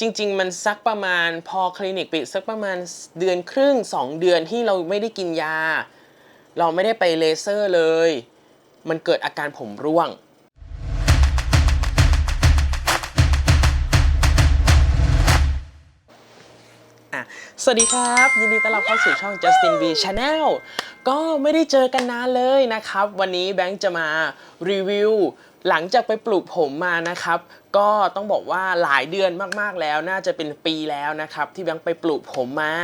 จริง ๆ มันสักประมาณพอคลินิกปิดสักประมาณเดือนครึ่ง 2 เดือนที่เราไม่ได้กินยา เราไม่ได้ไปเลเซอร์เลย มันเกิดอาการผมร่วงอะสวัสดีครับ ยินดีต้อนรับเข้าสู่ช่อง Justin V Channel ก็ไม่ได้เจอกันนานเลยนะครับ วันนี้แบงค์จะมารีวิว หลังจากไปปลูกผมมานะครับ ก็ต้องบอกว่าหลายเดือนมากๆแล้ว น่าจะเป็นปีแล้วนะครับ ที่แบงค์ไปปลูกผมมา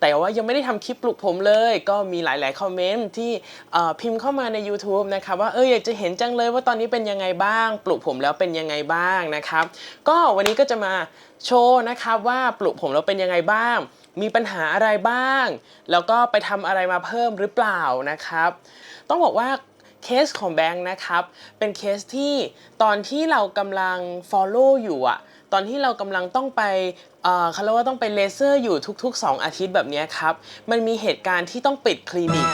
แต่ว่ายังไม่ได้ทำคลิปปลูกผมเลย ก็มีหลายๆคอมเมนต์ที่พิมพ์เข้ามาใน YouTube นะครับว่าเอออยากจะเห็นจังเลยว่าตอนนี้เป็นยังไงบ้าง ปลูกผมแล้วเป็นยังไงบ้างนะครับ ก็วันนี้ก็จะมาโชว์นะครับว่าปลูกผมแล้วเป็นยังไงบ้างมีปัญหาอะไรบ้าง แล้วก็ไปทำอะไรมาเพิ่มหรือเปล่านะครับ ต้องบอกว่า เคสของแบงค์นะครับ เป็นเคสที่ตอนที่เรากำลัง follow อยู่อะตอนที่เรากำลังต้องไปเขาเรียกว่าต้องไปเลเซอร์อยู่ทุก ๆ 2 อาทิตย์แบบนี้ครับ มันมีเหตุการณ์ที่ต้องปิดคลินิก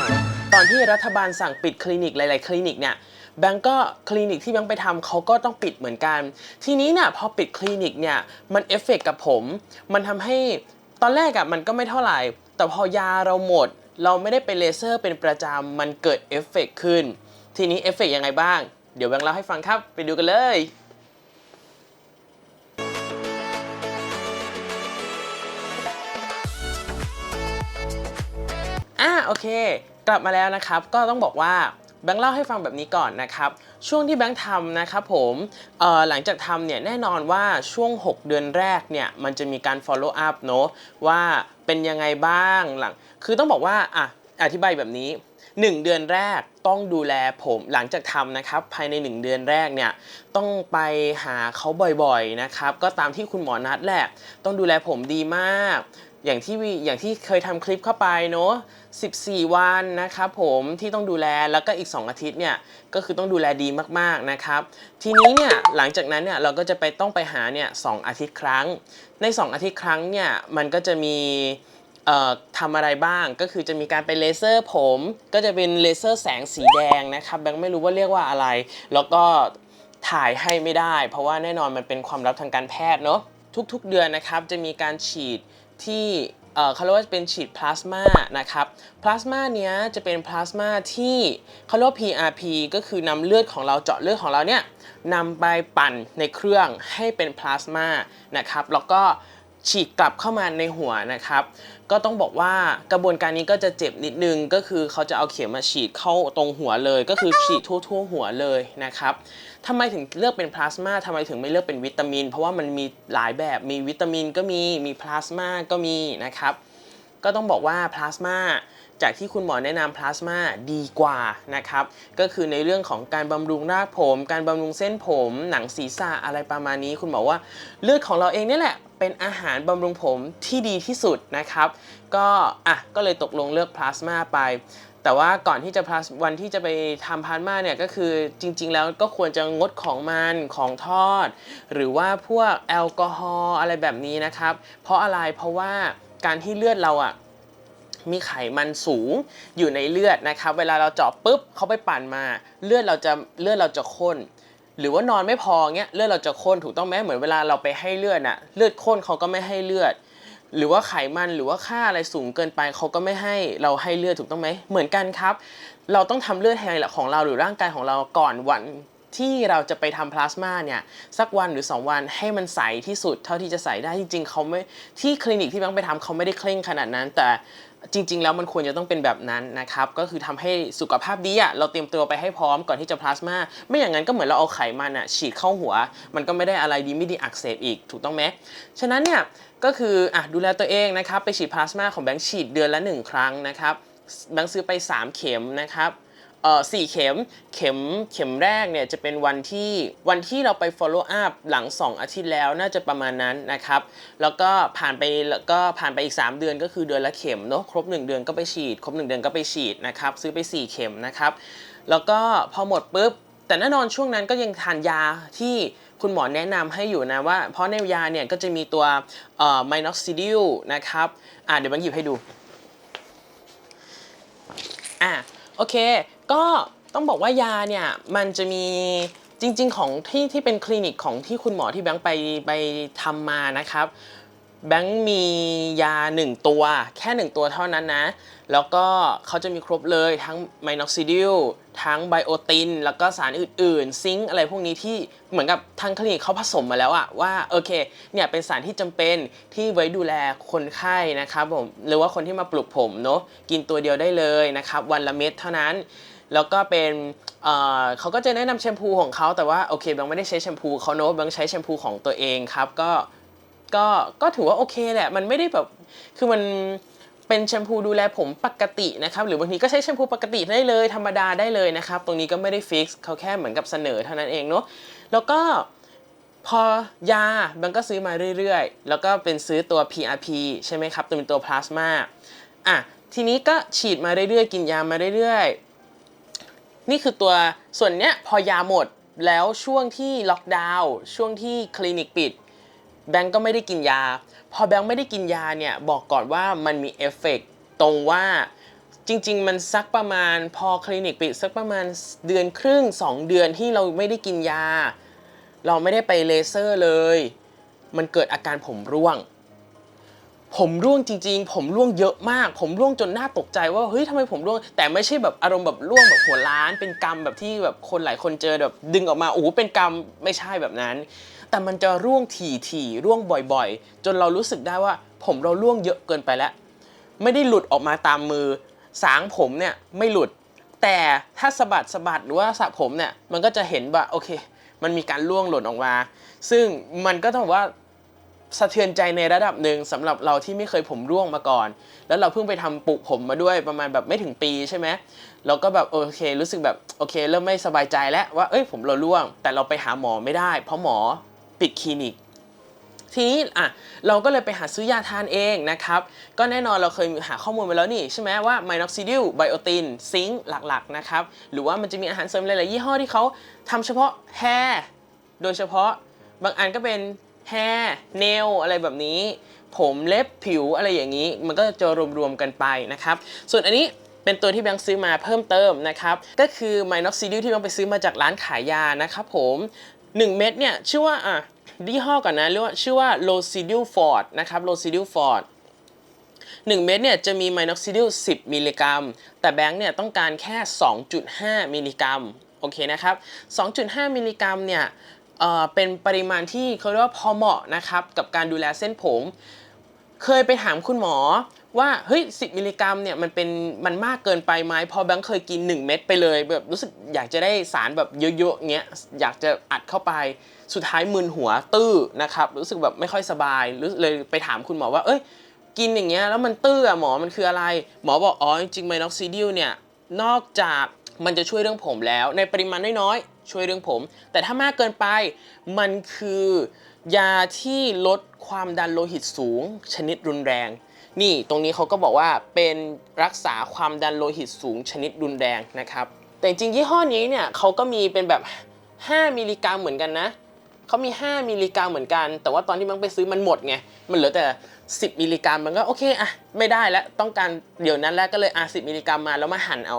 ตอนที่รัฐบาลสั่งปิดคลินิกหลาย ๆ คลินิกเนี่ยแบงก์ก็คลินิกที่แบงก์ไปทำเขาก็ต้องปิดเหมือนกัน ทีนี้เนี่ยพอปิดคลินิกเนี่ยมันเอฟเฟกต์กับผม มันทำให้ตอนแรกอะมันก็ไม่เท่าไหร่ แต่พอยาเราหมด เราไม่ได้ไปเลเซอร์เป็นประจำมันเกิดเอฟเฟกต์ขึ้น ทีนี้เอฟเฟกต์ยังไงบ้าง เดี๋ยวแบงค์เล่าให้ฟังครับ ไปดูกันเลยอะโอเค กลับมาแล้วนะครับ ก็ต้องบอกว่าแบงค์เล่าให้ฟังแบบนี้ก่อนนะครับ ช่วงที่แบงค์ทำนะครับผมเอ่อหลังจากทำเนี่ยแน่นอนว่าช่วง 6 เดือนแรกเนี่ยมันจะมีการ follow up เนอะว่าเป็นยังไงบ้างหลัง คือต้องบอกว่าอะอธิบายแบบนี้ 1 เดือนแรกต้องดูแลผมหลังจากทำนะครับ ภายใน 1 เดือนแรกเนี่ยต้องไปหาเขาบ่อยๆนะครับ ก็ตามที่คุณหมอนัดแหละ ต้องดูแลผมดีมากอย่างที่วิอย่างที่เคยทำคลิปเข้าไปเนอะ14 วันนะครับผมที่ต้องดูแลแล้วก็อีก 2 อาทิตย์เนี่ยก็คือต้องดูแลดีมากๆนะครับ ทีนี้เนี่ยหลังจากนั้นเนี่ยเราก็จะไปต้องไปหาเนี่ยสอาทิตย์ครั้ง ใน 2 อาทิตย์ครั้งเนี่ยมันก็จะมี ทำอะไรบ้างก็คือจะมีการไปเลเซอร์ผม ก็จะเป็นเลเซอร์แสงสีแดงนะครับแบงค์ไม่รู้ว่าเรียกว่าอะไร แล้วก็ถ่ายให้ไม่ได้ เพราะว่าแน่นอนมันเป็นความลับทางการแพทย์เนอะทุกๆเดือนนะครับจะมีการฉีดที่เขาเรียกว่าเป็นฉีดพลาสมานะครับ พลาสมาเนี้ยจะเป็นพลาสมาที่เขาเรียกว่า PRP ก็คือนำเลือดของเราเจาะเลือดของเราเนี่ยนำไปปั่นในเครื่องให้เป็นพลาสมานะครับ แล้วก็ ฉีดกลับเข้ามาในหัวนะครับ ก็ต้องบอกว่ากระบวนการนี้ก็จะเจ็บนิดนึงก็คือเขาจะเอาเข็มมาฉีดเข้าตรงหัวเลย ก็คือฉีดทั่ว ๆ หัวเลยนะครับทำไมถึงเลือกเป็นพลาสมาทำไมถึงไม่เลือกเป็นวิตามิน เพราะว่ามันมีหลายแบบมีวิตามินก็มีมีพลาสมาก็มีนะครับก็ต้องบอกว่าพลาสมาจากที่คุณหมอแนะนำพลาสมาดีกว่านะครับ ก็คือในเรื่องของการบำรุงรากผม การบำรุงเส้นผม หนังศีรษะอะไรประมาณนี้ คุณหมอว่าเลือดของเราเองนี่แหละ เป็นอาหารบำรุงผมที่ดีที่สุดนะครับ ก็อะก็เลยตกลงเลือกพลาสมาไป แต่ว่าก่อนที่จะพลาสวันที่จะไปทำพลาสมาเนี่ยก็คือจริง ๆ แล้วก็ควรจะงดของมันของทอด หรือว่าพวกแอลกอฮอล์อะไรแบบนี้นะครับ เพราะอะไรเพราะว่าการที่เลือดเราอะมีไขมันสูงอยู่ในเลือดนะครับ เวลาเราเจาะปุ๊บเขาไปปั่นมา เลือดเราจะเลือดเราจะข้น หรือว่านอนไม่พอเงี้ยเลือดเราจะข้นถูกต้องไหมเหมือนเวลาเราไปให้เลือดอะเลือดข้นเขาก็ไม่ให้เลือด หรือว่าไขมันหรือว่าค่าอะไรสูงเกินไปเขาก็ไม่ให้เราให้เลือดถูกต้องไหมเหมือนกันครับ เราต้องทำเลือดให้ของเราหรือร่างกายของเราก่อนวันที่เราจะไปทำพลาสมาเนี่ยสักวันหรือ 2 วันให้มันใสที่สุดเท่าที่จะใสได้จริง ๆเขาไม่ที่คลินิกที่แบงไปทำเขาไม่ได้เคร่งขนาดนั้น แต่ จริง ๆ แล้วมันควรจะต้องเป็นแบบนั้นนะครับ ก็คือทำให้สุขภาพดีอะเราเตรียมตัวไปให้พร้อมก่อนที่จะพลาสมา ไม่อย่างนั้นก็เหมือนเราเอาไขมันอะฉีดเข้าหัว มันก็ไม่ได้อะไรดีไม่ดีอักเสบอีกถูกต้องไหมฉะนั้นเนี่ยก็คืออะดูแลตัวเองนะครับ ไปฉีดพลาสมาของแบงค์ฉีดเดือนละ 1 ครั้งนะครับแบงค์ซื้อไป 3 เข็มนะครับ เอ่อสี่เข็มเข็มเข็มแรกเนี่ยจะเป็นวันที่วันที่เราไป follow up หลัง 2 อาทิตย์แล้วน่าจะประมาณนั้นนะครับ แล้วก็ผ่านไปแล้วก็ผ่านไปอีก 3 เดือนก็คือเดือนละเข็มเนาะครบ 1 เดือนก็ไปฉีด ครบ 1 เดือนก็ไปฉีดนะครับ ซื้อไป 4 เข็มนะครับ แล้วก็พอหมดปุ๊บ แต่แน่นอนช่วงนั้นก็ยังทานยาที่คุณหมอแนะนำให้อยู่นะว่า เพราะในยาเนี่ยก็จะมีตัวเอ่อ minoxidil นะครับอะเดี๋ยวบังหยิบให้ดูอะโอเค ก็ต้องบอกว่ายาเนี่ยมันจะมีจริง ๆ ของที่ที่เป็นคลินิกของที่คุณหมอที่แบงค์ไปไปทำมานะครับ แบงค์มียา 1 ตัว แค่ 1 ตัวเท่านั้นนะ แล้วก็เขาจะมีครบเลยทั้งไมนอกซิดิลทั้งไบโอติน แล้วก็สารอื่น ๆ ซิงค์อะไรพวกนี้ที่เหมือนกับทางคลินิกเขาผสมมาแล้วอะว่า โอเคเนี่ยเป็นสารที่จำเป็นที่ไว้ดูแลคนไข้นะครับผมหรือว่าคนที่มาปลุกผมเนาะกินตัวเดียวได้เลยนะครับ วันละเม็ดเท่านั้น แล้วก็เป็นเเขาก็จะแนะนำแชมพูของเขาแต่ว่าโอเคบางไม่ได้ใช้แชมพูเขาเนอะบางใช้แชมพูของตัวเองครับก็ก็ก็ถือว่าโอเคแหละมันไม่ได้แบบคือมันเป็นแชมพูดูแลผมปกตินะครับหรือบางทีก็ใช้แชมพูปกติได้เลยธรรมดาได้เลยนะครับตรงนี้ก็ไม่ได้ฟิกซ์เขาแค่เหมือนกับเสนอเท่านั้นเองเนาะแล้วก็พอยาบังก็ซื้อมาเรื่อยๆ แล้วก็เป็นซื้อตัว PRP ใช่ไหมครับตัวเป็นตัวพลาสมาอะทีนี้ก็ฉีดมาเรื่อยๆ กินยามาเรื่อยๆ นี่คือตัวส่วนเนี้ยพอยาหมดแล้วช่วงที่ล็อกดาวน์ช่วงที่คลินิกปิด แบงก์ก็ไม่ได้กินยา พอแบงก์ไม่ได้กินยาเนี่ยบอกก่อนว่ามันมีเอฟเฟกต์ตรงว่าจริง ๆ มันสักประมาณพอคลินิกปิดสักประมาณเดือนครึ่ง 2 เดือนที่เราไม่ได้กินยา เราไม่ได้ไปเลเซอร์เลย มันเกิดอาการผมร่วง ผมร่วงจริง ๆ ผมร่วงเยอะมาก ผมร่วงจนน่าตกใจว่าเฮ้ยทำไมผมร่วง แต่ไม่ใช่แบบอารมณ์แบบร่วงแบบหัวล้าน เป็นกรรมแบบที่แบบคนหลายคนเจอแบบดึงออกมาโอ้โหเป็นกรรมไม่ใช่แบบนั้น แต่มันจะร่วงถี่ถี่ๆร่วงบ่อยๆ จนเรารู้สึกได้ว่า ผมเราร่วงเยอะเกินไปแล้ว ไม่ได้หลุดออกมาตามมือ สางผมเนี่ยไม่หลุด แต่ถ้าสะบัดสะบัดหรือว่าสระผมเนี่ยมันก็จะเห็นว่าโอเค มันมีการร่วงหล่นออกมา ซึ่งมันก็ต้องว่า สะเทือนใจในระดับหนึ่งสำหรับเราที่ไม่เคยผมร่วงมาก่อน แล้วเราเพิ่งไปทำปลูกผมมาด้วยประมาณแบบไม่ถึงปีใช่ไหมเราก็แบบโอเค รู้สึกแบบโอเค เริ่มไม่สบายใจแล้วว่าเอ้ยผมเราร่วง แต่เราไปหาหมอไม่ได้ เพราะหมอปิดคลินิกทีนี้อะเราก็เลยไปหาซื้อยาทานเองนะครับ ก็แน่นอนเราเคยหาข้อมูลมาแล้วนี่ใช่ไหมว่าไมนอกซิดิลไบโอตินซิงค์หลักๆนะครับ หรือว่ามันจะมีอาหารเสริมหลายๆยี่ห้อที่เขาทำเฉพาะแฮร์โดยเฉพาะบางอันก็เป็น แฮร์เนลอะไรแบบนี้ ผมเล็บผิวอะไรอย่างนี้ มันก็จะรวมๆกันไปนะครับ ส่วนอันนี้เป็นตัวที่แบงค์ซื้อมาเพิ่มเติมนะครับ ก็คือไมนอกซิดิลที่แบงค์ไปซื้อมาจากร้านขายยานะครับผม 1 เม็ดเนี่ย ชื่อว่าอะยี่ห้อก่อนนะเรียกว่าชื่อว่า l o c i d i l Ford นะครับ l o c i d i l Ford 1 เม็ดเนี่ยจะมีไมนอกซิดิล10 มิลลิกรัม แต่แบงค์เนี่ยต้องการแค่ 2.5 มิลลิกรัมโอเคนะครับ 2.5 มิลลิกรัมเนี่ย เป็นปริมาณที่เขาเรียกว่าพอเหมาะนะครับกับการดูแลเส้นผม เคยไปถามคุณหมอว่าเฮ้ย10มิลลิกรัมเนี่ยมันเป็นมันมากเกินไปไหมพอแบงค์เคยกิน 1 เม็ดไปเลยแบบรู้สึกอยากจะได้สารแบบเยอะๆเงี้ยอยากจะอัดเข้าไปสุดท้ายมึนหัวตื้อนะครับ รู้สึกแบบไม่ค่อยสบายรู้เลยไปถามคุณหมอว่า เอ้ย กินอย่างเงี้ยแล้วมันตื้ออะหมอมันคืออะไร หมอบอกอ๋อจริงไมน็อกซิดิลเนี่ยนอกจากมันจะช่วยเรื่องผมแล้วในปริมาณน้อยๆ ช่วยเรื่องผม แต่ถ้ามากเกินไปมันคือยาที่ลดความดันโลหิตสูง ชนิดรุนแรง นี่ตรงนี้เขาก็บอกว่าเป็นรักษาความดันโลหิตสูง ชนิดรุนแรงนะครับ แต่จริงยี่ห้อนี้เนี่ยเขาก็มีเป็นแบบ 5 มิลลิกรัมเหมือนกันนะเขามี 5 มิลลิกรัมเหมือนกัน แต่ว่าตอนที่มันไปซื้อมันหมดไง มันเหลือแต่ 10 มิลลิกรัมมันก็โอเคอะไม่ได้แล้วต้องการเดี๋ยวนั้นแล้วก็เลยอะ10 มิลลิกรัมมาแล้วมาหั่นเอา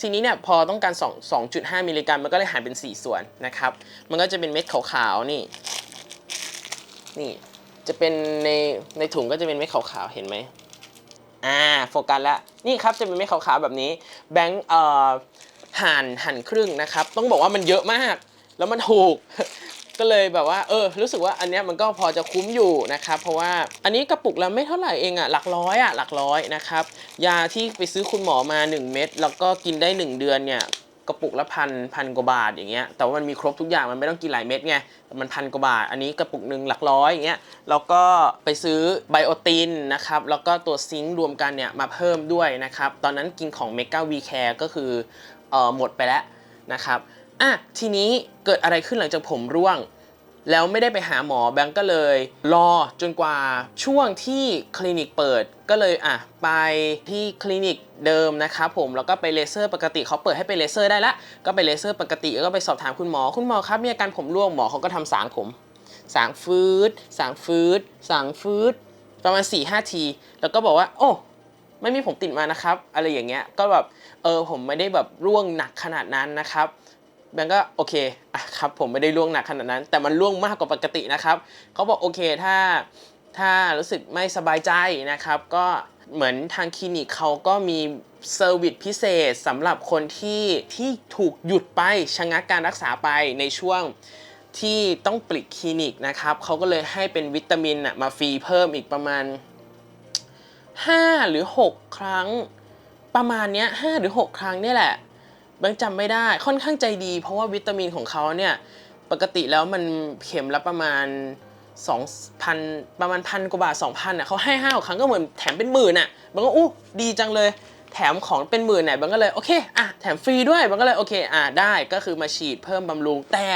ทีนี้เนี่ยพอต้องการ2 2.5 มิลลิกรัมมันก็เลยหั่นเป็น 4 ส่วนนะครับ มันก็จะเป็นเม็ดขาวๆนี่ นี่จะเป็นในในถุงก็จะเป็นเม็ดขาวๆเห็นไหมอ่าโฟกัสแล้วนี่ครับจะเป็นเม็ดขาวๆแบบนี้แบงค์เอ่อหั่นหั่นครึ่งนะครับ ต้องบอกว่ามันเยอะมาก แล้วมันถูก ก็เลยแบบว่าเออรู้สึกว่าอันเนี้ยมันก็พอจะคุ้มอยู่นะครับเพราะว่าอันนี้กระปุกละไม่เท่าไหร่เองอะหลักร้อยอะหลักร้อยนะครับยาที่ไปซื้อคุณหมอมา 1 เม็ดแล้วก็กินได้ 1 เดือนเนี่ยกระปุกละพันพันกว่าบาทอย่างเงี้ยแต่ว่ามันมีครบทุกอย่างมันไม่ต้องกินหลายเม็ดไงมันพันกว่าบาท อันนี้กระปุกหนึ่งหลักร้อยอย่างเงี้ยแล้วก็ไปซื้อไบโอตินนะครับแล้วก็ตัวซิงค์รวมกันเนี่ยมาเพิ่มด้วยนะครับตอนนั้นกินของเมกาวีแคร์ก็คือเอ่อหมดไปแล้วนะครับ อะทีนี้เกิดอะไรขึ้นหลังจากผมร่วง แล้วไม่ได้ไปหาหมอแบงก์ก็เลย รอจนกว่าช่วงที่คลินิกเปิดก็เลยอะไปที่คลินิกเดิมนะครับผมแล้วก็ไปเลเซอร์ปกติเขาเปิดให้ไปเลเซอร์ได้ละก็ไปเลเซอร์ปกติแล้วก็ไปสอบถามคุณหมอคุณหมอครับมีอาการผมร่วงหมอเขาก็ทำสางผมสางฟืดสางฟืดสางฟืดประมาณ4ี่ห้าที แล้วก็บอกว่า โอ้ไม่มีผมติดมานะครับ อะไรอย่างเงี้ยก็แบบเออผมไม่ได้แบบร่วงหนักขนาดนั้นนะครับ แบงก์ก็โอเคอะครับผมไม่ได้ล่วงหนักขนาดนั้น แต่มันล่วงมากกว่าปกตินะครับเขาบอกโอเคถ้าถ้ารู้สึกไม่สบายใจนะครับ ก็เหมือนทางคลินิกเขาก็มีเซอร์วิสพิเศษสำหรับคนที่ที่ถูกหยุดไปชะงักการรักษาไปในช่วงที่ต้องปลิดคลินิกนะครับเขาก็เลยให้เป็นวิตามินอะมาฟรีเพิ่มอีกประมาณ 5 หรือ 6 ครั้งประมาณเนี้ย5หรือ 6 ครั้งนี่แหละ แบงค์จำไม่ได้ค่อนข้างใจดี เพราะว่าวิตามินของเขาเนี่ยปกติแล้วมันเข็มละประมาณ2,000ประมาณพันกว่าบาท 2,000อะเขาให้ห้าครั้งก็เหมือนแถมเป็นหมื่นอะบางก็อู้ดีจังเลย แถมของเป็นหมื่นเนี่ยบางก็เลยโอเคอะแถมฟรีด้วยบางก็เลยโอเคอะได้ก็คือมาฉีดเพิ่มบำรุงแต่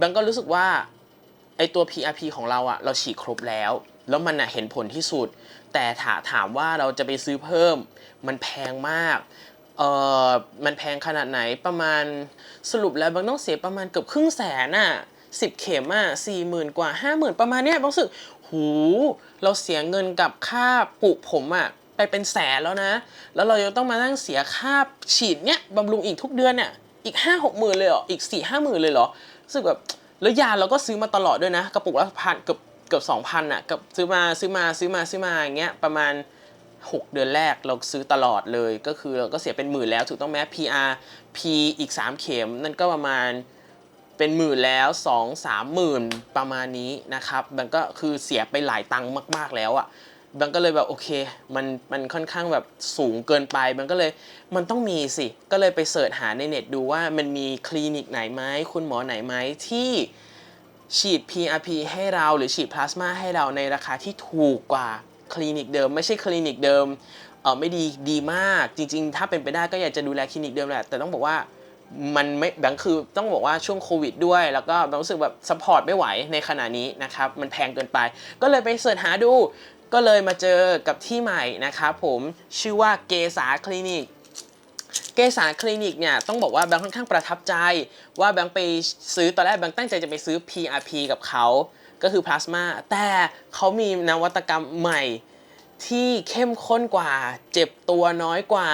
บางก็รู้สึกว่าไอตัว PRP ของเราอะเราฉีดครบแล้ว แล้วมันอะเห็นผลที่สุด แต่ถาถามว่าเราจะไปซื้อเพิ่ม มันแพงมาก เออมันแพงขนาดไหนประมาณสรุปแล้วบางต้องเสียประมาณเกือบครึ่งแสนน่ะสิบเข็มอะสี่หมื่นกว่าห้าหมื่นประมาณเนี้ยบางสึกหูเราเสียเงินกับค่าปลูกผมอะไปเป็นแสนแล้วนะ แล้วเรายังต้องมานั่งเสียค่าฉีดเนี้ยบำรุงอีกทุกเดือนเนี่ยอีกห้าหกหมื่นเลยเหรออีกสี่ห้าหมื่นเลยเหรอรู้สึกแบบแล้วยาเราก็ซื้อมาตลอดด้วยนะ กระปุกละพันเกือบเกือบสองพันอะกับซื้อมาซื้อมาซื้อมาซื้อมาอย่างเงี้ยประมาณ 6 เดือนแรกเราซื้อตลอดเลยก็คือเราก็เสียเป็นหมื่นแล้วถูกต้องไหม PR P อีก 3 เข็มนั่นก็ประมาณเป็นหมื่นแล้ว 2 3หมื่นประมาณนี้นะครับมันก็คือเสียไปหลายตังค์มาก ๆ แล้วอะ่ะมันก็เลยแบบโอเคมันมันค่อนข้างแบบสูงเกินไปมันก็เลยมันต้องมีสิ ก็เลยไปเสิร์ชหาในเน็ตดูว่ามันมีคลินิกไหนไหมคุณหมอไหนไหมที่ฉีด PRP ให้เราหรือฉีดพลาสมาให้เราในราคาที่ถูกกว่า คลินิกเดิม ไม่ใช่คลินิกเดิมเออไม่ดีดีมากจริง ๆ ถ้าเป็นไปได้ก็อยากจะดูแลคลินิกเดิมแหละแต่ต้องบอกว่ามันไม่แบงค์คือต้องบอกว่าช่วงโควิดด้วย แล้วก็แบงค์รู้สึกแบบซัพพอร์ตไม่ไหวในขณะนี้นะครับมันแพงเกินไป ก็เลยไปเสิร์ชหาดู ก็เลยมาเจอกับที่ใหม่นะครับผมชื่อว่าเกษาคลินิกเกษาคลินิกเนี่ยต้องบอกว่าแบงค์ค่อนข้างประทับใจ ว่าแบงค์ไปซื้อตอนแรกแบงค์ตั้งใจจะไปซื้อ PRP กับเขา ก็คือพลาสมาแต่เขามีนวัตกรรมใหม่ที่เข้มข้นกว่า เจ็บตัวน้อยกว่า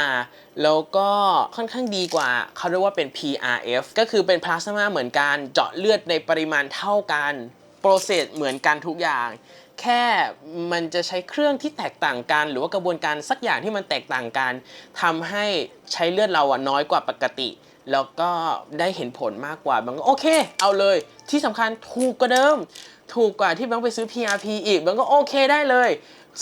แล้วก็ค่อนข้างดีกว่า เขาเรียกว่าเป็น PRF ก็คือเป็นพลาสมาเหมือนกันเจาะเลือดในปริมาณเท่ากันโปรเซสเหมือนกันทุกอย่าง แค่มันจะใช้เครื่องที่แตกต่างกัน หรือว่ากระบวนการสักอย่างที่มันแตกต่างกันทำให้ใช้เลือดเราอะน้อยกว่าปกติ แล้วก็ได้เห็นผลมากกว่าบางก็โอเค เอาเลยที่สำคัญถูกกว่าเดิม ถูกกว่าที่บางไปซื้อ PRP อีกบางก็โอเคได้เลย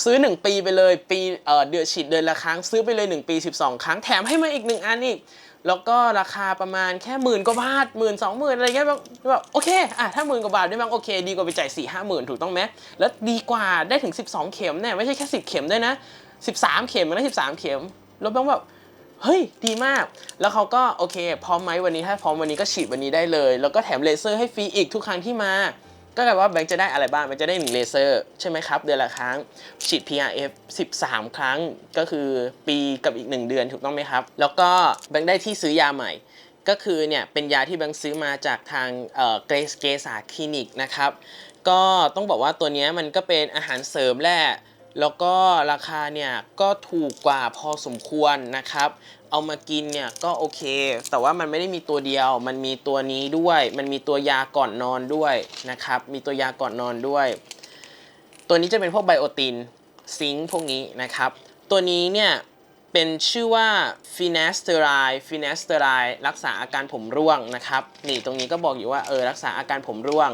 ซื้อ 1 ปีไปเลยปีเอ่อเดือนฉีดเดือนละครั้งซื้อไปเลย 1 ปี 12 ครั้งแถมให้มาอีก 1 อันอีก แล้วก็ราคาประมาณแค่หมื่นกว่าบาทหมื่นสองหมื่นอะไรเงี้ยแบบแบบโอเคอะถ้าหมื่นกว่าบาทได้บ้างโอเค ดีกว่าไปจ่ายสี่ห้าหมื่นถูกต้องไหมแล้วดีกว่าได้ถึง 12 เข็มเนี่ยไม่ใช่แค่ 10 เข็มด้วยนะ 13 เข็มมันได้13 เข็มแล้วบางแบบ เฮ้ย ดีมาก แล้วเขาก็โอเค พร้อมไหมวันนี้ถ้าพร้อมวันนี้ก็ฉีดวันนี้ได้เลย แล้วก็แถมเลเซอร์ให้ฟรีอีกทุกครั้งที่มา ก็กลว่าแบงค์จะได้อะไรบ้าง แบงค์จะได้หนึ่งเลเซอร์ใช่ไหมครับ เดือนละครั้ง ฉีด PRF 13 ครั้ง ก็คือปีกับอีก 1 เดือนถูกต้องไหมครับ แล้วก็แบงค์ได้ที่ซื้อยาใหม่ก็คือเนี่ยเป็นยาที่แบงค์ซื้อมาจากทางเกรสเกษาคลินิกนะครับ ก็ต้องบอกว่าตัวนี้มันก็เป็นอาหารเสริมแหละ แล้วก็ราคาเนี่ยก็ถูกกว่าพอสมควรนะครับ เอามากินเนี่ยก็โอเค แต่ว่ามันไม่ได้มีตัวเดียว มันมีตัวนี้ด้วย มันมีตัวยาก่อนนอนด้วยนะครับ มีตัวยาก่อนนอนด้วย ตัวนี้จะเป็นพวกไบโอตินซิงค์พวกนี้นะครับ ตัวนี้เนี่ยเป็นชื่อว่าฟิน a สเตอไรฟิน a สเตอไรรักษาอาการผมร่วงนะครับ นี่ตรงนี้ก็บอกอยู่ว่าเออรักษาอาการผมร่วง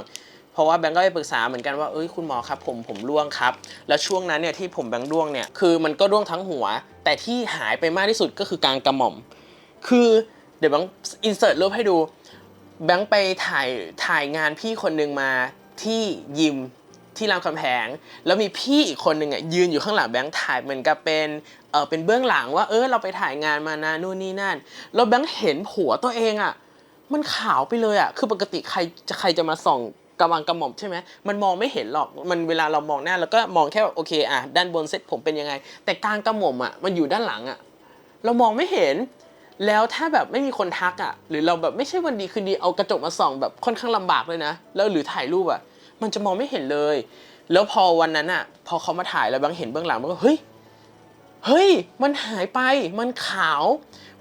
เพราะว่าแบงก์ก็ไปปรึกษาเหมือนกันว่าเอ้ยคุณหมอครับผมผมร่วงครับ แล้วช่วงนั้นเนี่ยที่ผมแบงค์ร่วงเนี่ยคือมันก็ร่วงทั้งหัว แต่ที่หายไปมากที่สุดก็คือกลางกระหม่อม คือเดี๋ยวแบงค์อินเสิร์ตรูปให้ดู แบงค์ไปถ่ายถ่ายงานพี่คนหนึ่งมาที่ยิมที่รามคำแหง แล้วมีพี่อีกคนหนึ่งอะยืนอยู่ข้างหลังแบงค์ถ่ายเหมือนกับเป็นเออเป็นเบื้องหลังว่าเออเราไปถ่ายงานมานะนู่นนี่นั่น แล้วแบงค์เห็นหัวตัวเองอะมันขาวไปเลยอะคือปกติใครจะใครจะมาส่อง กระวังกระหม่อมใช่ไหมมันมองไม่เห็นหรอกมันเวลาเรามองหน้าเราก็มองแค่แบบโอเคอะด้านบนเซ็ตผมเป็นยังไง แต่กลางกระหม่อมอะมันอยู่ด้านหลังอะเรามองไม่เห็น แล้วถ้าแบบไม่มีคนทักอะ หรือเราแบบไม่ใช่วันดีคืนดีเอากระจกมาส่องแบบค่อนข้างลำบากเลยนะ แล้วหรือถ่ายรูปอะ มันจะมองไม่เห็นเลย แล้วพอวันนั้นอะ พอเขามาถ่ายแล้วบางเห็นเบื้องหลังมันก็เฮ้ยเฮ้ย มันหายไป มันขาว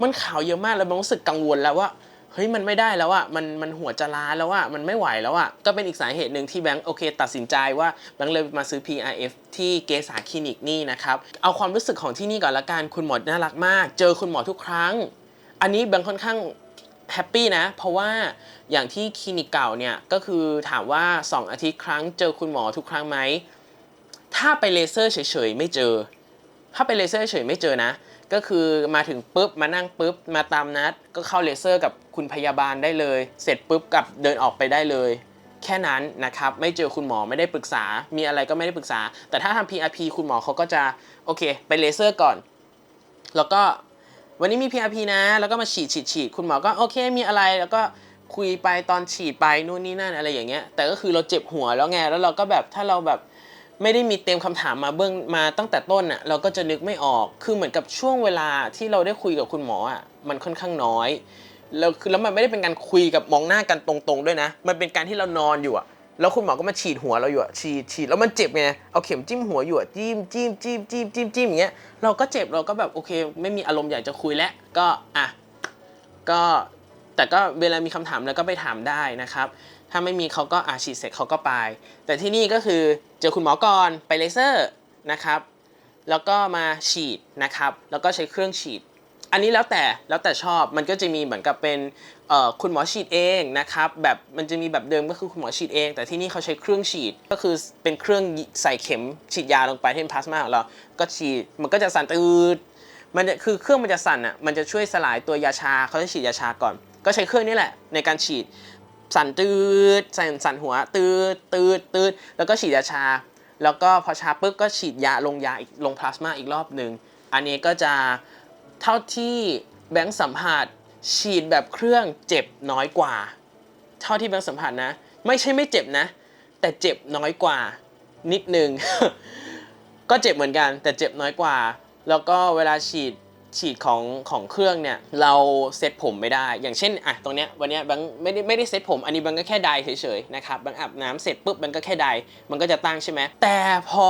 มันขาวเยอะมากแล้วบางรู้สึกกังวลแล้วว่า เฮ้ยมันไม่ได้แล้วอะมันมันหัวจะล้าแล้วอะมันไม่ไหวแล้วอะก็เป็นอีกสาเหตุหนึ่งที่แบงค์โอเค ตัดสินใจว่าแบงค์เลยมาซื้อ PRF ที่เกษาคลินิกนี่นะครับเอาความรู้สึกของที่นี่ก่อนละกันคุณหมอน่ารักมาก เจอคุณหมอทุกครั้ง อันนี้แบงค์ค่อนข้างแฮปปี้นะ เพราะว่าอย่างที่คลินิกเก่าเนี่ยก็คือถามว่า 2 อาทิตย์ครั้ง เจอคุณหมอทุกครั้งไหมถ้าไปเลเซอร์เฉยๆไม่เจอ ถ้าไปเลเซอร์เฉยๆไม่เจอนะ ก็คือมาถึงปุ๊บมานั่งปุ๊บมาตามนัด ก็เข้าเลเซอร์กับคุณพยาบาลได้เลย เสร็จปุ๊บกับเดินออกไปได้เลย แค่นั้นนะครับ ไม่เจอคุณหมอไม่ได้ปรึกษา มีอะไรก็ไม่ได้ปรึกษา แต่ถ้าทำ PRP คุณหมอเขาก็จะโอเค ไปเลเซอร์ก่อน แล้วก็วันนี้มี PRP นะ แล้วก็มาฉีดฉีดฉีดคุณหมอก็โอเคมีอะไรแล้วก็คุยไปตอนฉีดไปนู่นนี่นั่นอะไรอย่างเงี้ยแต่ก็คือเราเจ็บหัวแล้วไงแล้วเราก็แบบถ้าเราแบบ ไม่ได้มีเตรียมคำถามมาเบื้องมาตั้งแต่ต้นอะเราก็จะนึกไม่ออกคือเหมือนกับช่วงเวลาที่เราได้คุยกับคุณหมออะมันค่อนข้างน้อยแล้วคือแล้วมันไม่ได้เป็นการคุยกับมองหน้ากันตรงๆด้วยนะ มันเป็นการที่เรานอนอยู่อะแล้วคุณหมอก็มาฉีดหัวเราอยู่อะฉีดฉีดแล้วมันเจ็บไงเอาเข็มจิ้มหัวอยู่อะจิ้มจิ้มจิ้มจิ้มจิ้มจิ้มอย่างเงี้ยเราก็เจ็บเราก็แบบโอเค ไม่มีอารมณ์อยากจะคุยแล้วก็อะก็แต่ก็เวลามีคำถามแล้วก็ไปถามได้นะครับ ถ้าไม่มีเขาก็อาฉีดเสร็จเขาก็ไป แต่ที่นี่ก็คือเจอคุณหมอก่อนไปเลเซอร์นะครับ แล้วก็มาฉีดนะครับ แล้วก็ใช้เครื่องฉีด อันนี้แล้วแต่แล้วแต่ชอบมันก็จะมีเหมือนกับเป็นคุณหมอฉีดเองนะครับ แบบมันจะมีแบบเดิมก็คือคุณหมอฉีดเอง แต่ที่นี่เขาใช้เครื่องฉีดก็คือเป็นเครื่องใส่เข็มฉีดยาลงไปที่เป็นพลาสมาของเรา ก็ฉีดมันก็จะสั่นตืดมันคือเครื่องมันจะสั่นอะมันจะช่วยสลายตัวยาชาเขาจะฉีดยาชาก่อน ก็ใช้เครื่องนี้แหละในการฉีด สั่นตืดสั่นสั่นหัวตืดตืดตืดแล้วก็ฉีดยาชา แล้วก็พอชาปุ๊บก็ฉีดยาลงยาอีกลงพลาสมาอีกรอบหนึ่งอันนี้ก็จะเท่าที่แบงค์สัมผัสฉีดแบบเครื่องเจ็บน้อยกว่า เท่าที่แบงค์สัมผัสนะ ไม่ใช่ไม่เจ็บนะ แต่เจ็บน้อยกว่า นิดนึงก็เจ็บเหมือนกัน แต่เจ็บน้อยกว่า แล้วก็เวลาฉีด ฉีดของของเครื่องเนี่ยเราเซตผมไม่ได้ อย่างเช่นอะตรงเนี้ยวันเนี้ยแบงค์ไม่ได้ไม่ได้เซตผม อันนี้แบงค์ก็แค่ไดเฉยๆนะครับแบงค์อาบน้ำเสร็จปุ๊บแบงค์ก็แค่ไดมันก็จะตั้งใช่ไหมแต่พอ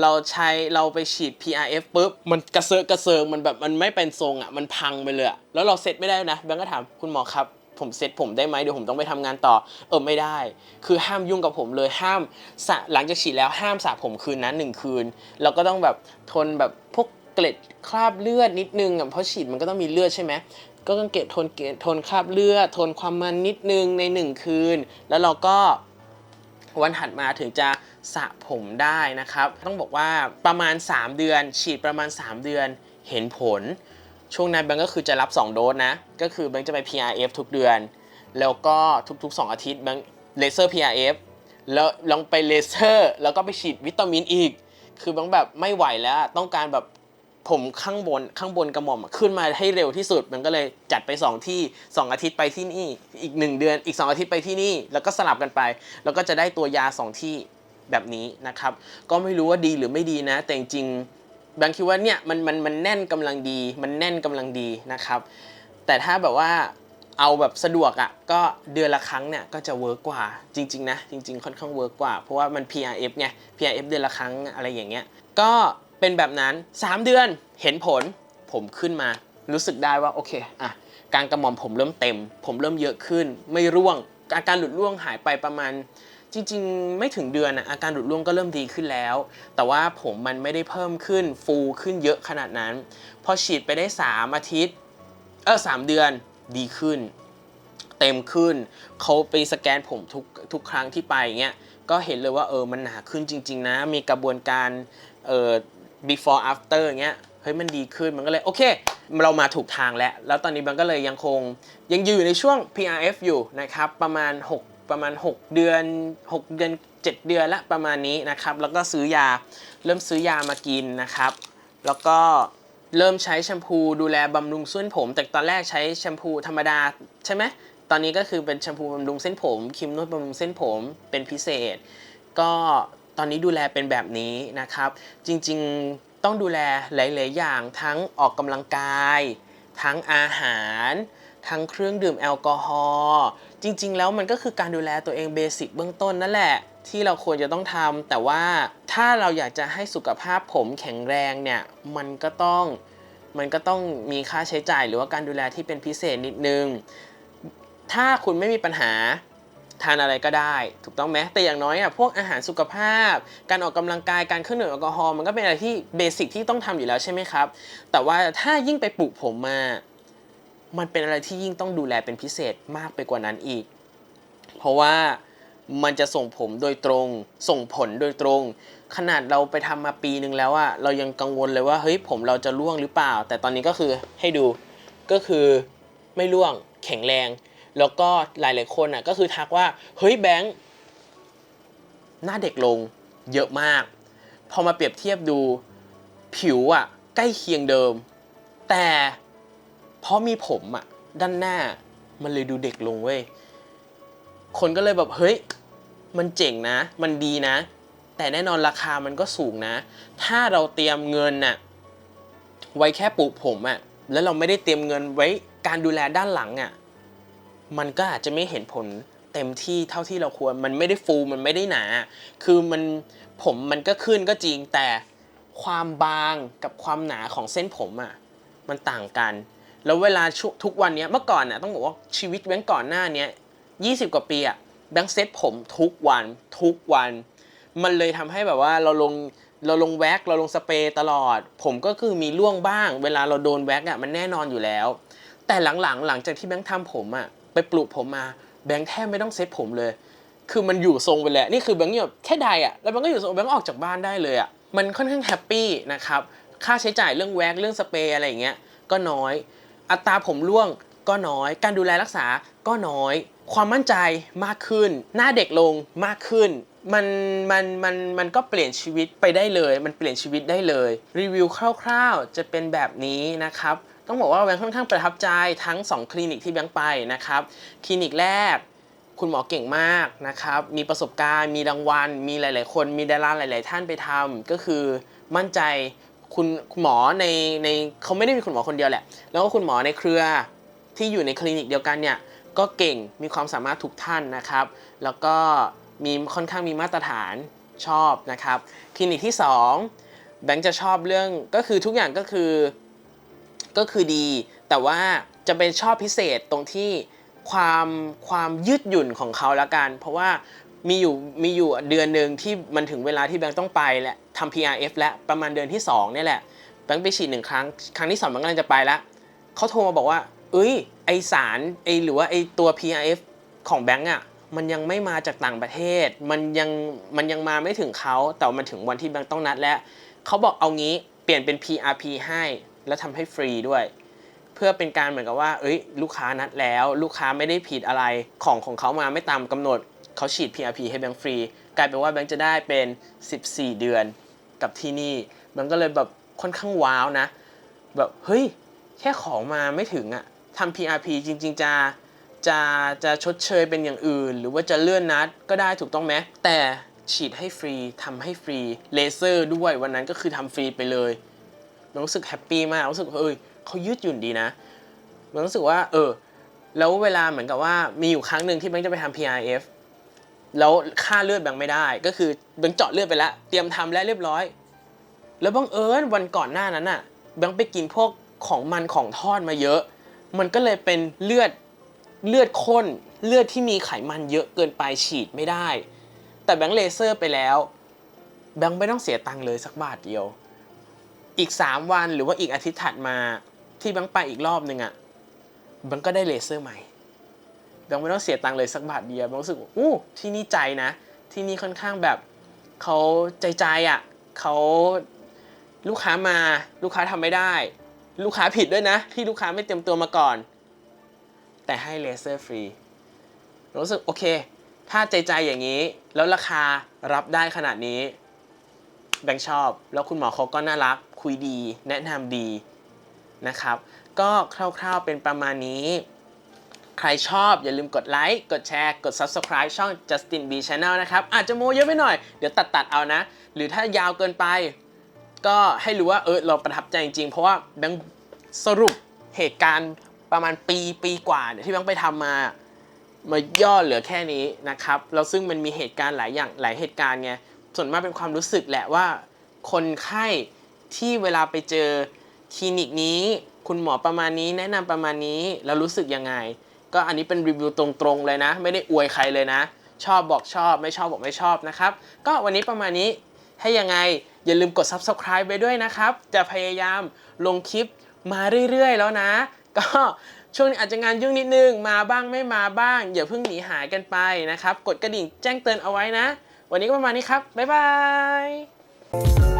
เราใช้เราไปฉีด PRF ปุ๊บมันกระเซาะกระเซิงมันแบบมันไม่เป็นทรงอะมันพังไปเลยแล้วเราเซตไม่ได้นะแบงค์ก็ถามคุณหมอครับผมเซ็ตผมได้ไหมเดี๋ยวผมต้องไปทำงานต่อ เออไม่ได้ คือห้ามยุ่งกับผมเลยห้ามสระหลังจากฉีดแล้วห้ามสระผมคืนนั้นหนึ่งคืน แล้วก็ต้องแบบทนแบบพวก เกล็ดคราบเลือดนิดนึงอะเพราะฉีดมันก็ต้องมีเลือดใช่ไหมก็ต้องเก็บทนเก็บทนคราบเลือดทนความมันนิดนึงในหนึ่งคืน แล้วเราก็วันถัดมาถึงจะสระผมได้นะครับ ต้องบอกว่าประมาณ 3 เดือน ฉีดประมาณ 3 เดือนเห็นผล ช่วงนั้นแบงก็คือจะรับ 2 โดสนะ ก็คือแบงจะไป PRF ทุกเดือน แล้วก็ทุกๆ 2 อาทิตย์แบงเลเซอร์ PRF แล้วลองไปเลเซอร์ แล้วก็ไปฉีดวิตามินอีก คือแบงแบบไม่ไหวแล้วต้องการแบบ ผมข้างบนข้างบนกระหม่อมขึ้นมาให้เร็วที่สุด มันก็เลยจัดไป 2 ที่ 2 อาทิตย์ไปที่นี่ อีก 1 เดือนอีก 2 อาทิตย์ไปที่นี่ แล้วก็สลับกันไป แล้วก็จะได้ตัวยา 2 ที่แบบนี้นะครับ ก็ไม่รู้ว่าดีหรือไม่ดีนะ แต่จริงๆแบงค์คิดว่าเนี่ยมันมันมันแน่นกำลังดี มันแน่นกำลังดีนะครับ แต่ถ้าแบบว่าเอาแบบสะดวกอะ่ะก็เดือนละครั้งเนี่ยก็จะเวิร์กกว่าจริง ๆ นะ จริง ๆ ค่อนข้างเวิร์กกว่า เพราะว่ามัน PRF ไง PRF เดือนละครั้งอะไรอย่างเงี้ยก็ เป็นแบบนั้น 3 เดือนเห็นผลผมขึ้นมา รู้สึกได้ว่าโอเคอะการกระหม่อมผมเริ่มเต็ม ผมเริ่มเยอะขึ้น ไม่ร่วงอาการหลุดร่วงหายไปประมาณ จริง ๆ ไม่ถึงเดือนนะอาการหลุดร่วงก็เริ่มดีขึ้นแล้ว แต่ว่าผมมันไม่ได้เพิ่มขึ้นฟูขึ้นเยอะขนาดนั้น พอฉีดไปได้ 3 อาทิตย์ เออสามเดือนดีขึ้น เต็มขึ้น เขาไปสแกนผมทุกทุกครั้งที่ไปเงี้ยก็เห็นเลยว่าเออมันหนาขึ้นจริง ๆ นะ มีกระบวนการเอ่อ before after เงี้ยเฮ้ยมันดีขึ้นมันก็เลยโอเค เรามาถูกทางแล้ว แล้วตอนนี้มันก็เลยยังคงยังอยู่ในช่วง PRF อยู่นะครับ ประมาณ 6 ประมาณ 6 เดือน 6 เดือน 7 เดือนละประมาณนี้นะครับ แล้วก็ซื้อยาเริ่มซื้อยามากินนะครับ แล้วก็เริ่มใช้แชมพูดูแลบำรุงเส้นผม แต่ตอนแรกใช้แชมพูธรรมดาใช่ไหมตอนนี้ก็คือเป็นแชมพูบำรุงเส้นผมครีมนวดบำรุงเส้นผมเป็นพิเศษ ก็ ตอนนี้ดูแลเป็นแบบนี้นะครับ จริงๆต้องดูแลหลาย ๆ อย่างทั้งออกกำลังกาย ทั้งอาหาร ทั้งเครื่องดื่มแอลกอฮอล์จริง ๆ แล้วมันก็คือการดูแลตัวเองเบสิกเบื้องต้นนั่นแหละที่เราควรจะต้องทำแต่ว่าถ้าเราอยากจะให้สุขภาพผมแข็งแรงเนี่ยมันก็ต้องมันก็ต้องมีค่าใช้จ่ายหรือว่าการดูแลที่เป็นพิเศษนิดนึง ถ้าคุณไม่มีปัญหา ทานอะไรก็ได้ ถูกต้องไหมแต่อย่างน้อยอะพวกอาหารสุขภาพ การออกกำลังกายการเครื่องดื่มแอลกอฮอล์มันก็เป็นอะไรที่เบสิกที่ต้องทำอยู่แล้วใช่ไหมครับ แต่ว่าถ้ายิ่งไปปลูกผมมา มันเป็นอะไรที่ยิ่งต้องดูแลเป็นพิเศษมากไปกว่านั้นอีก เพราะว่ามันจะส่งผมโดยตรง ส่งผลโดยตรง ขนาดเราไปทำมาปีนึงแล้วอะเรายังกังวลเลยว่าเฮ้ยผมเราจะร่วงหรือเปล่า แต่ตอนนี้ก็คือให้ดูก็คือไม่ร่วงแข็งแรง แล้วก็หลายๆคนอะก็คือทักว่าเฮ้ยแบงค์หน้าเด็กลงเยอะมาก พอมาเปรียบเทียบดูผิวอะใกล้เคียงเดิม แต่เพราะมีผมอะด้านหน้ามันเลยดูเด็กลงเว้ยคนก็เลยแบบเฮ้ยมันเจ๋งนะ มันดีนะ แต่แน่นอนราคามันก็สูงนะ ถ้าเราเตรียมเงินน่ะไว้แค่ปลูกผมอะแล้วเราไม่ได้เตรียมเงินไว้การดูแลด้านหลังอะ มันก็อาจจะไม่เห็นผลเต็มที่เท่าที่เราควร มันไม่ได้ฟูมันไม่ได้หนา คือมันผมมันก็ขึ้นก็จริงแต่ความบางกับความหนาของเส้นผมอะมันต่างกัน แล้วเวลาทุกวันเนี้ยเมื่อก่อนน่ะต้องบอกว่าชีวิตแบงก์ก่อนหน้าเนี้ย20 กว่าปีอะแบงค์เซ็ตผมทุกวันทุกวัน มันเลยทำให้แบบว่าเราลงเราลงแว็กเราลงสเปรย์ตลอด ผมก็คือมีร่วงบ้าง เวลาเราโดนแว็กอะมันแน่นอนอยู่แล้ว แต่หลังๆ หลังจากที่แบงค์ทำผมอะ ไปปลูกผมมาแบงค์แทบไม่ต้องเซ็ตผมเลย คือมันอยู่ทรงไปแล้วนี่คือแบงค์แบบแค่ใดอะแล้วแบงค์ก็อยู่ทรงแบงค์ออกจากบ้านได้เลยอะมันค่อนข้างแฮปปี้นะครับค่าใช้จ่ายเรื่องแว็กเรื่องสเปรย์อะไรอย่างเงี้ยก็น้อย อัตราผมร่วงก็น้อย การดูแลรักษาก็น้อย ความมั่นใจมากขึ้น หน้าเด็กลงมากขึ้น มันมันมันมันก็เปลี่ยนชีวิตไปได้เลย มันเปลี่ยนชีวิตได้เลย รีวิวคร่าวๆ จะเป็นแบบนี้นะครับ ต้องบอกว่าแบงค์ค่อนข้างประทับใจทั้ง 2 คลินิกที่แบงค์ไปนะครับ คลินิกแรกคุณหมอเก่งมากนะครับ มีประสบการณ์ มีรางวัล มีหลาย ๆ คน มีดาราหลาย ๆ ท่านไปทำก็คือมั่นใจคุณคุณหมอในในเขาไม่ได้มีคุณหมอคนเดียวแหละ แล้วก็คุณหมอในเครือที่อยู่ในคลินิกเดียวกันเนี่ยก็เก่งมีความสามารถทุกท่านนะครับ แล้วก็มีค่อนข้างมีมาตรฐานชอบนะครับ คลินิกที่ 2 แบงค์จะชอบเรื่องก็คือทุกอย่างก็คือ ก็คือดี แต่ว่าจะเป็นชอบพิเศษตรงที่ความความยืดหยุ่นของเขาละกัน เพราะว่ามีอยู่มีอยู่เดือนหนึ่งที่มันถึงเวลาที่แบงค์ต้องไปแหละทำ PRF และประมาณเดือนที่2เนี่ยแหละแบงค์ไปฉีดหนึ่งครั้ง ครั้งที่สองแบงค์กำลังจะไปแล้วเขาโทรมาบอกว่า เอ้ย ไอสารไอหรือว่าไอตัว PRF ของแบงค์อะมันยังไม่มาจากต่างประเทศ มันยังมันยังมาไม่ถึงเขาแต่ว่ามันถึงวันที่แบงค์ต้องนัดแล้วเขาบอกเอางี้เปลี่ยนเป็น PRP ให้ แล้วทำให้ฟรีด้วย เพื่อเป็นการเหมือนกับว่า เอ้ย ลูกค้านัดแล้ว ลูกค้าไม่ได้ผิดอะไรของของเขามาไม่ตามกำหนดเขาฉีด PRP ให้แบงค์ฟรี กลายเป็นว่าแบงค์จะได้เป็น 14 เดือนกับที่นี่แบงค์ก็เลยแบบค่อนข้างว้าวนะ แบบเฮ้ย แค่ของมาไม่ถึงอะทำ PRP จริง ๆ จะจะจะชดเชยเป็นอย่างอื่น หรือว่าจะเลื่อนนัดก็ได้ถูกต้องไหมแต่ฉีดให้ฟรีทำให้ฟรีเลเซอร์ด้วยวันนั้นก็คือทำฟรีไปเลย รู้สึกแฮปปี้มากรู้สึกว่าเอ้ยเขายืดหยุ่นดีนะ มันรู้สึกว่า เออ แล้วเวลาเหมือนกับว่ามีอยู่ครั้งหนึ่งที่แบงค์จะไปทำ PRF แล้วค่าเลือดแบงค์ไม่ได้ ก็คือแบงค์เจาะเลือดไปแล้วเตรียมทำแล้วเรียบร้อย แล้วบังเอิญวันก่อนหน้านั้นน่ะแบงค์ไปกินพวกของมันของทอดมาเยอะ มันก็เลยเป็นเลือดเลือดข้นเลือดที่มีไขมันเยอะเกินไปฉีดไม่ได้ แต่แบงค์เลเซอร์ไปแล้ว แบงค์ไม่ต้องเสียตังค์เลยสักบาทเดียว อีก 3 วันหรือว่าอีกอาทิตย์ถัดมาที่แบงไปอีกรอบหนึ่งอะ่ะแบงก็ได้เลเซอร์ใหม่แบงไม่ต้องเสียตังค์เลยสักบาทเดียวแบงรู้สึกว่าอู้ที่นี่ใจนะ ที่นี่ค่อนข้างแบบเขาใจใจอะเขาลูกค้ามาลูกค้าทำไม่ได้ ลูกค้าผิดด้วยนะ ที่ลูกค้าไม่เตรียมตัวมาก่อน แต่ให้เลเซอร์ฟรีรู้สึกโอเค ถ้าใจใจอย่างนี้ แล้วราคารับได้ขนาดนี้แบงค์ชอบ แล้วคุณหมอเขาก็น่ารัก คุยดีแนะนำดีนะครับ ก็คร่าวๆเป็นประมาณนี้ ใครชอบอย่าลืมกดไลค์กดแชร์กด Subscribe ช่อง Justin B Channel นะครับ อาจจะโมเยอะไปหน่อย เดี๋ยวตัดตัดๆเอานะ หรือถ้ายาวเกินไป ก็ให้รู้ว่าเออเราประทับใจจริง ๆ เพราะว่าแบงสรุปเหตุการณ์ประมาณปีปีกว่าที่แบงไปทำมามาย่อเหลือแค่นี้นะครับแล้วซึ่งมันมีเหตุการณ์หลายอย่างหลายเหตุการณ์ไงส่วนมากเป็นความรู้สึกแหละว่าคนไข้ ที่เวลาไปเจอคลินิกนี้ คุณหมอประมาณนี้แนะนำประมาณนี้แล้วรู้สึกยังไง ก็อันนี้เป็นรีวิวตรงๆเลยนะ ไม่ได้อวยใครเลยนะ ชอบบอกชอบไม่ชอบบอกไม่ชอบนะครับ ก็วันนี้ประมาณนี้ให้ยังไงอย่าลืมกด subscribe ไปด้วยนะครับ จะพยายามลงคลิปมาเรื่อยๆ แล้วนะ ก็ช่วงนี้อาจจะงานยุ่งนิดนึง มาบ้างไม่มาบ้าง อย่าเพิ่งหนีหายกันไปนะครับ กดกระดิ่งแจ้งเตือนเอาไว้นะ วันนี้ก็ประมาณนี้ครับ บ๊ายบาย